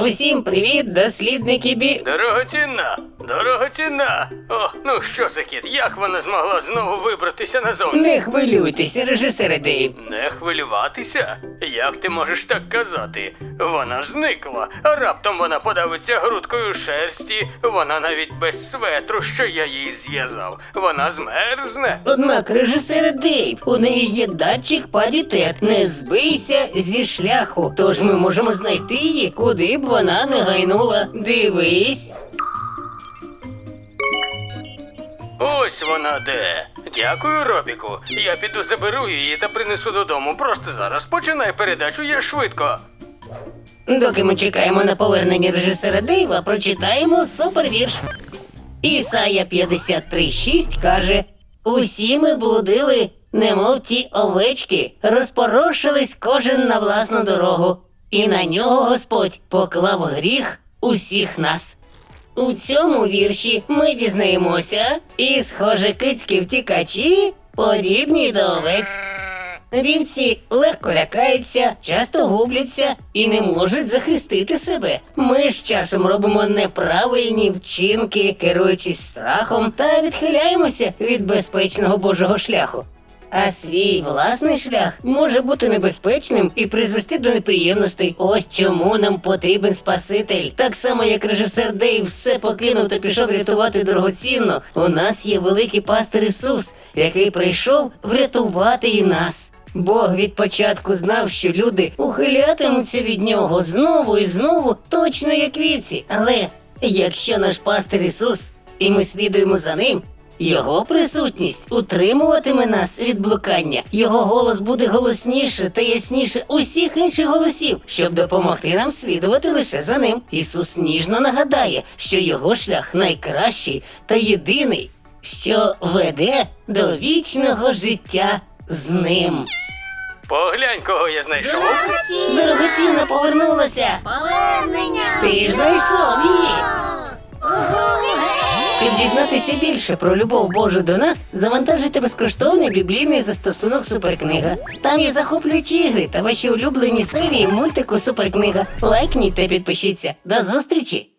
Усім привіт, дослідники бі. Дорогоцінна, дорогоцінна. О, ну що за кіт, як вона змогла знову вибратися назовні? Не хвилюйтеся, режисере Дейв. Не хвилюватися? Як ти можеш так казати? Вона зникла, а раптом вона подавиться грудкою шерсті, вона навіть без светру, що я їй зв'язав. Вона змерзне. Однак, режисере Дейв, у неї є датчик падітет. Не збийся зі шляху. Тож ми можемо знайти її, куди б вона не гайнула. Дивись. Ось вона де. Дякую, Робіку. Я піду заберу її та принесу додому. Просто зараз починай передачу, я швидко. Доки ми чекаємо на повернення режисера Дейва, прочитаємо супервірш. Ісая 53.6 каже: Усі ми блудили, немов ті овечки, розпорошились кожен на власну дорогу, і на нього Господь поклав гріх усіх нас. У цьому вірші ми дізнаємося, і, схоже, кицькі втікачі подібні до овець. Вівці легко лякаються, часто губляться і не можуть захистити себе. Ми ж часом робимо неправильні вчинки, керуючись страхом, та відхиляємося від безпечного Божого шляху. А свій власний шлях може бути небезпечним і призвести до неприємностей. Ось чому нам потрібен Спаситель. Так само, як режисер Дейв все покинув та пішов рятувати дорогоцінно. У нас є великий пастир Ісус, який прийшов врятувати і нас. Бог від початку знав, що люди ухилятимуться від нього знову і знову, точно як віці. Але якщо наш пастир Ісус, і ми слідуємо за ним, його присутність утримуватиме нас від блукання. Його голос буде голосніше та ясніше усіх інших голосів, щоб допомогти нам слідувати лише за ним. Ісус ніжно нагадає, що його шлях найкращий та єдиний, що веде до вічного життя з ним. Поглянь, кого я знайшов. Дорогоцінно повернулася. Повернення! Ти знайшов її. Щоб дізнатися більше про любов Божу до нас, завантажуйте безкоштовний біблійний застосунок Суперкнига. Там є захоплюючі ігри та ваші улюблені серії мультику Суперкнига. Лайкніть та підпишіться. До зустрічі!